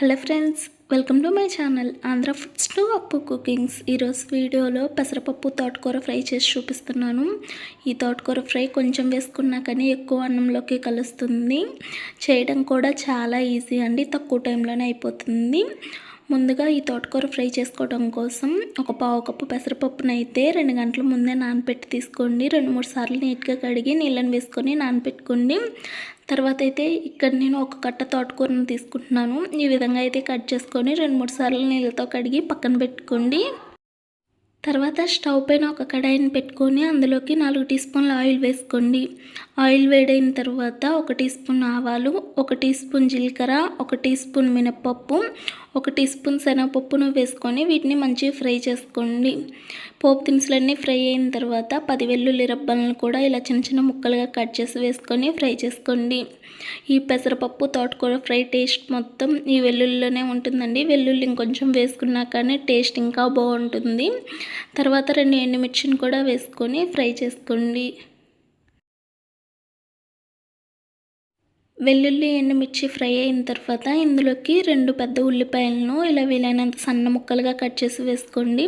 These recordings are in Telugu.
Hello friends welcome to my channel Andhra foods to Appu cookings. ఈరోజు వీడియోలో పెసరపప్పు తోటకూర ఫ్రై చేసి చూపిస్తున్నాను. ఈ తోటకూర ఫ్రై కొంచెం వేసుకున్నా కానీ ఎక్కువ అన్నంలోకి కలుస్తుంది. చేయడం కూడా చాలా ఈజీ అండి తక్కువ టైంలోనే అయిపోతుంది. ముందుగా ఈ తోటకూర ఫ్రై చేసుకోవడం కోసం ఒక పావు కప్పు పెసరపప్పును అయితే రెండు గంటల ముందే నానపెట్టి తీసుకోండి. రెండు మూడు సార్లు నీట్గా కడిగి నీళ్ళని వేసుకొని నానపెట్టుకోండి. తర్వాత అయితే ఇక్కడ నేను ఒక కట్ట తోటకూరను తీసుకుంటున్నాను. ఈ విధంగా అయితే కట్ చేసుకొని రెండు మూడు సార్లు నీళ్ళతో కడిగి పక్కన పెట్టుకోండి. తర్వాత స్టవ్ పైన ఒక కడాయిని పెట్టుకొని అందులోకి నాలుగు టీ స్పూన్ల ఆయిల్ వేసుకోండి. ఆయిల్ వేడైన తర్వాత ఒక టీ స్పూన్ ఆవాలు ఒక టీ స్పూన్ జీలకర్ర ఒక టీ స్పూన్ మినప్పప్పు ఒక టీ స్పూన్ శనగపప్పును వేసుకొని వీటిని మంచిగా ఫ్రై చేసుకోండి. పోపు దినుసులన్నీ ఫ్రై అయిన తర్వాత పది వెల్లుల్లి రబ్బలను కూడా ఇలా చిన్న చిన్న ముక్కలుగా కట్ చేసి వేసుకొని ఫ్రై చేసుకోండి. ఈ పెసరపప్పు తోటకూర ఫ్రై టేస్ట్ మొత్తం ఈ వెల్లుల్లిలోనే ఉంటుందండి. వెల్లుల్లి ఇంకొంచెం వేసుకున్నా కానీ టేస్ట్ ఇంకా బాగుంటుంది. తర్వాత రెండు ఎండుమిర్చిని కూడా వేసుకొని ఫ్రై చేసుకోండి. వెల్లుల్లి ఎండుమిర్చి ఫ్రై అయిన తర్వాత ఇందులోకి రెండు పెద్ద ఉల్లిపాయలను ఇలా వీలైనంత సన్న ముక్కలుగా కట్ చేసి వేసుకోండి.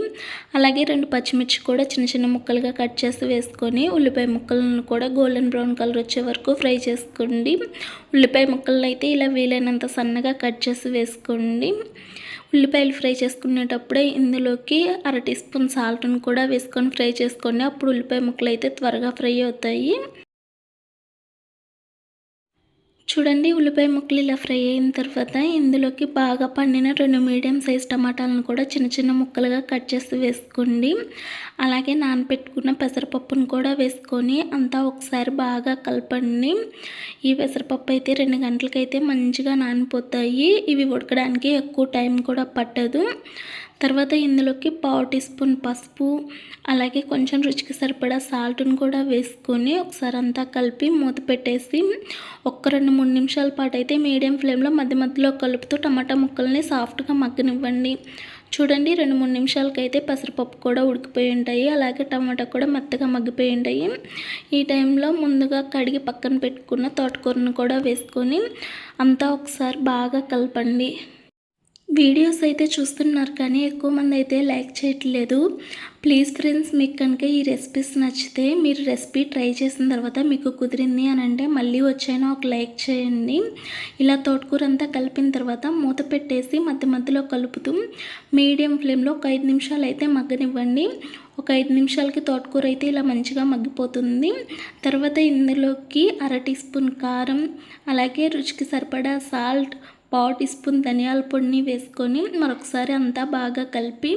అలాగే రెండు పచ్చిమిర్చి కూడా చిన్న చిన్న ముక్కలుగా కట్ చేసి వేసుకొని ఉల్లిపాయ ముక్కలను కూడా గోల్డెన్ బ్రౌన్ కలర్ వచ్చే వరకు ఫ్రై చేసుకోండి. ఉల్లిపాయ ముక్కలను అయితే ఇలా వీలైనంత సన్నగా కట్ చేసి వేసుకోండి. ఉల్లిపాయలు ఫ్రై చేసుకునేటప్పుడే ఇందులోకి అర టీ స్పూన్ సాల్ట్ను కూడా వేసుకొని ఫ్రై చేసుకోండి అప్పుడు ఉల్లిపాయ ముక్కలు అయితే త్వరగా ఫ్రై అవుతాయి. చూడండి ఉల్లిపాయ ముక్కలు ఇలా ఫ్రై అయిన తర్వాత ఇందులోకి బాగా పండిన రెండు మీడియం సైజ్ టమాటాలను కూడా చిన్న చిన్న ముక్కలుగా కట్ చేసి వేసుకోండి. అలాగే నానపెట్టుకున్న పెసరపప్పును కూడా వేసుకొని అంతా ఒకసారి బాగా కలపండి. ఈ పెసరపప్పు అయితే రెండు గంటలకైతే మంచిగా నానిపోతాయి. ఇవి ఉడకడానికి ఎక్కువ టైం కూడా పట్టదు. తర్వాత ఇందులోకి పావు టీ స్పూన్ పసుపు అలాగే కొంచెం రుచికి సరిపడా సాల్ట్ని కూడా వేసుకొని ఒకసారి అంతా కలిపి మూత పెట్టేసి ఒక్క రెండు మూడు నిమిషాల పాటు అయితే మీడియం ఫ్లేమ్లో మధ్య మధ్యలో కలుపుతూ టమాటా ముక్కల్ని సాఫ్ట్గా మగ్గనివ్వండి. చూడండి రెండు మూడు నిమిషాలకైతే పెసరపప్పు కూడా ఉడికిపోయి ఉంటాయి అలాగే టమాటా కూడా మెత్తగా మగ్గిపోయి ఉంటాయి. ఈ టైంలో ముందుగా కడిగి పక్కన పెట్టుకున్న తోటకూరను కూడా వేసుకొని అంతా ఒకసారి బాగా కలపండి. వీడియోస్ అయితే చూస్తున్నారు కానీ ఎక్కువ మంది అయితే లైక్ చేయట్లేదు. ప్లీజ్ ఫ్రెండ్స్ మీకు కనుక ఈ రెసిపీస్ నచ్చితే మీరు రెసిపీ ట్రై చేసిన తర్వాత మీకు కుదిరింది అని అంటే మళ్ళీ వచ్చైనా ఒక లైక్ చేయండి. ఇలా తోటకూర అంతా కలిపిన తర్వాత మూత పెట్టేసి మధ్య మధ్యలో కలుపుతూ మీడియం ఫ్లేమ్లో ఒక ఐదు నిమిషాలు అయితే మగ్గనివ్వండి. ఒక ఐదు నిమిషాలకి తోటకూర అయితే ఇలా మంచిగా మగ్గిపోతుంది. తర్వాత ఇందులోకి అర టీ స్పూన్ కారం అలాగే రుచికి సరిపడా సాల్ట్ పావు టీ స్పూన్ ధనియాల పొడిని వేసుకొని మరొకసారి అంతా బాగా కలిపి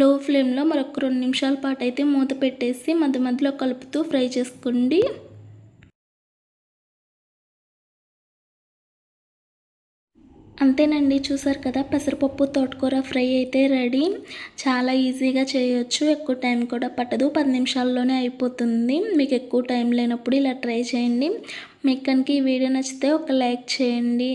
లో ఫ్లేమ్లో మరొక రెండు నిమిషాల పాటు అయితే మూత పెట్టేసి మధ్య మధ్యలో కలుపుతూ ఫ్రై చేసుకోండి. అంతేనండి చూసారు కదా పెసరపప్పు తోటకూర ఫ్రై అయితే రెడీ. చాలా ఈజీగా చేయొచ్చు ఎక్కువ టైం కూడా పట్టదు. పది నిమిషాల్లోనే అయిపోతుంది. మీకు ఎక్కువ టైం లేనప్పుడు ఇలా ట్రై చేయండి. మీకు కనుక ఈ వీడియో నచ్చితే ఒక లైక్ చేయండి.